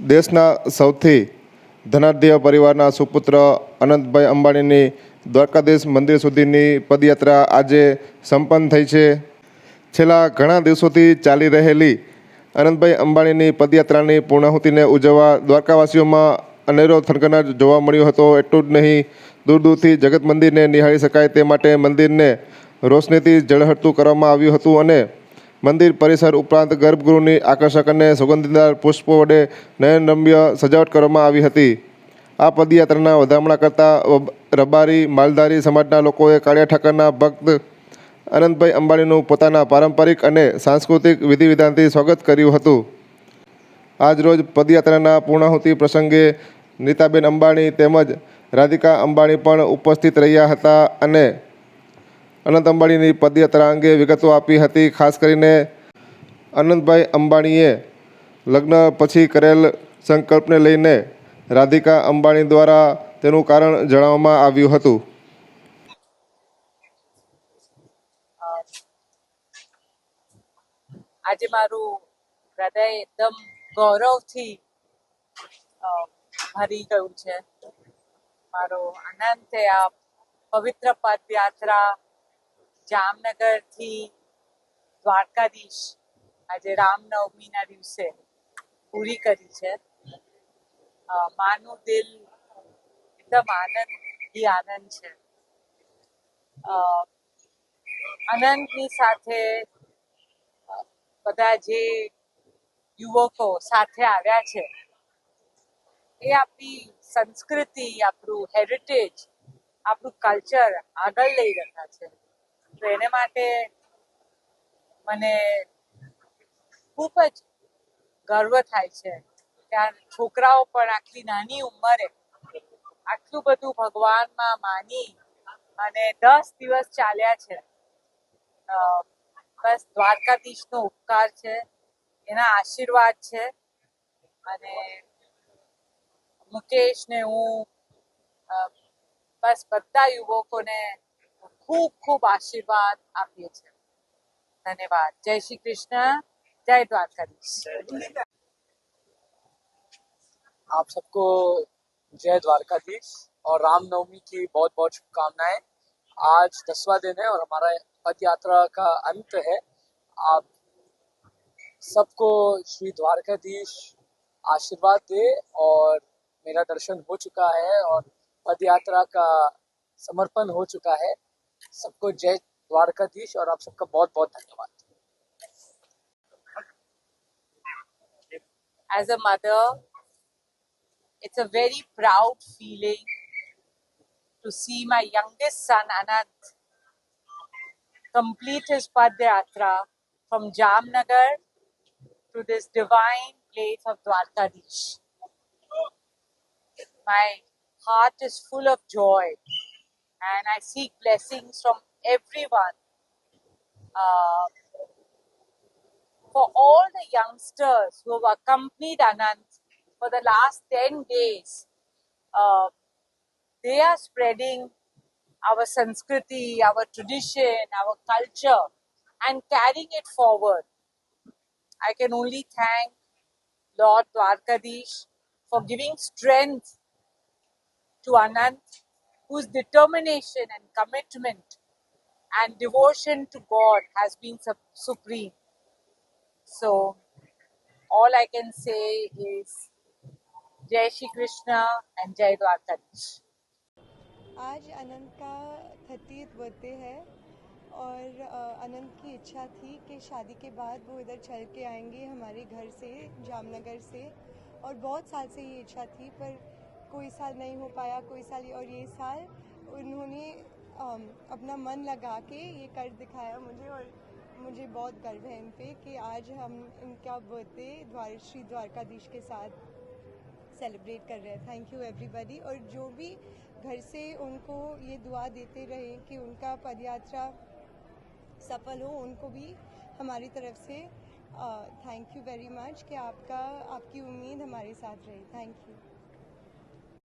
દેશના સૌથી ધનાઢ્ય પરિવારના સુપુત્ર અનંતભાઈ અંબાણીની દ્વારકાધીશ મંદિર સુધીની પદયાત્રા આજે સંપન્ન થઈ છે. છેલ્લા ઘણા દિવસોથી ચાલી રહેલી અનંતભાઈ અંબાણીની પદયાત્રાની પૂર્ણાહુતિને ઉજવવા દ્વારકાવાસીઓમાં અનેરો થનગનાટ જોવા મળ્યો હતો. એટલું જ નહીં, દૂર દૂરથી જગત મંદિરને નિહાળી શકાય તે માટે મંદિરને રોશનીથી ઝળહળતું કરવામાં આવ્યું હતું અને મંદિર પરિસર ઉપરાંત ગર્ભગૃહની આકર્ષક અને સુગંધીદાર પુષ્પો વડે નયનરમ્ય સજાવટ કરવામાં આવી હતી. આ પદયાત્રાના વધામણા કરતા રબારી, માલધારી સમાજના લોકોએ કાળિયા ઠાકરના ભક્ત અનંતભાઈ અંબાણીનું પોતાના પારંપરિક અને સાંસ્કૃતિક વિધિવિધાનથી સ્વાગત કર્યું હતું. આજરોજ પદયાત્રાના પૂર્ણાહુતિ પ્રસંગે નીતાબેન અંબાણી તેમજ રાધિકા અંબાણી પણ ઉપસ્થિત રહ્યા હતા અને અનંત અંબાણીની પદયાત્રા અંગે વિગતો આપી હતી. ખાસ કરીને અનંતભાઈ અંબાણીએ લગ્ન પછી કરેલ સંકલ્પને લઈને રાધિકા અંબાણી દ્વારા તેનું કારણ જણાવવામાં આવ્યું હતું. આજે મારું હૃદય એકદમ ગૌરવથી ભરી ગયું છે. મારો આનંદ છે આ પવિત્ર પદયાત્રા જામનગરથી દ્વારકાધીશ આજે રામનવમીના દિવસે પૂરી કરી છે. માનું દિલ એકદમ આનંદ આનંદ છે. આનંદની સાથે બધા જે યુવકો સાથે આવ્યા છે, એ આપણી સંસ્કૃતિ, આપણું હેરિટેજ આપણું કલ્ચર આગળ લઈ રહ્યા છે. તો એને માટે મને ખૂબ જ ગર્વ થાય છે કે આ છોકરાઓ પણ આટલી નાની ઉંમરે આટલું બધું ભગવાનમાં માની અને દસ દિવસ ચાલ્યા છે. બસ દ્વારકાધીશનો ઉપકાર છે, એના આશીર્વાદ છે અને મુકેશ ને હું બસ બધા યુવકોને ખૂબ ખૂબ આશીર્વાદ આપીએ છીએ ધન્યવાદ જય શ્રી કૃષ્ણ જય દ્વારકાધીશ आप सबको जय द्वारकाधीश और रामनवमी की बहुत बहुत शुभकामनाएं आज दसवां दिन है और हमारा पद यात्रा का अंत है आप सबको श्री द्वारकाधीश आशीर्वाद दे और मेरा दर्शन हो चुका है और पद यात्रा का समर्पण हो चुका है सबको जय द्वारकाधीश और आप सबका बहुत बहुत धन्यवाद as a mother, it's a very proud feeling to see my youngest son Anant complete his Padyatra from Jamnagar to this divine place of Dwarkadish. My heart is full of joy and I seek blessings from everyone. Uh, for all the youngsters who have accompanied Anant for the last 10 days, uh, they are spreading our Sanskriti, our tradition, our culture, and carrying it forward. I can only thank Lord Dwarkadish for giving strength to Anant, whose determination and commitment and devotion to God has been sup- supreme. So, all I can say is Jai Shri Krishna and Jai Dwarkadish. आज अनंत का thirtieth birthday है और अनंत की इच्छा थी कि शादी के बाद वो इधर चल के आएँगे हमारे घर से जामनगर से और बहुत साल से ये इच्छा थी पर कोई साल नहीं हो पाया, कोई साल और ये साल, उन्होंने अपना मन लगा के ये कर दिखाया मुझे और मुझे बहुत गर्व है इन पे कि आज हम इनका बर्थडे द्वार, श्री द्वारकाधीश के साथ सेलिब्रेट कर रहे हैं। थैंक यू एवरीबॉडी और जो भी घर से उनको ये दुआ देते रहे कि उनका पदयात्रा सफल हो, उनको भी हमारी तरफ़ से थैंक यू वेरी मच कि आपका, आपकी उम्मीद हमारे साथ रही। Thank you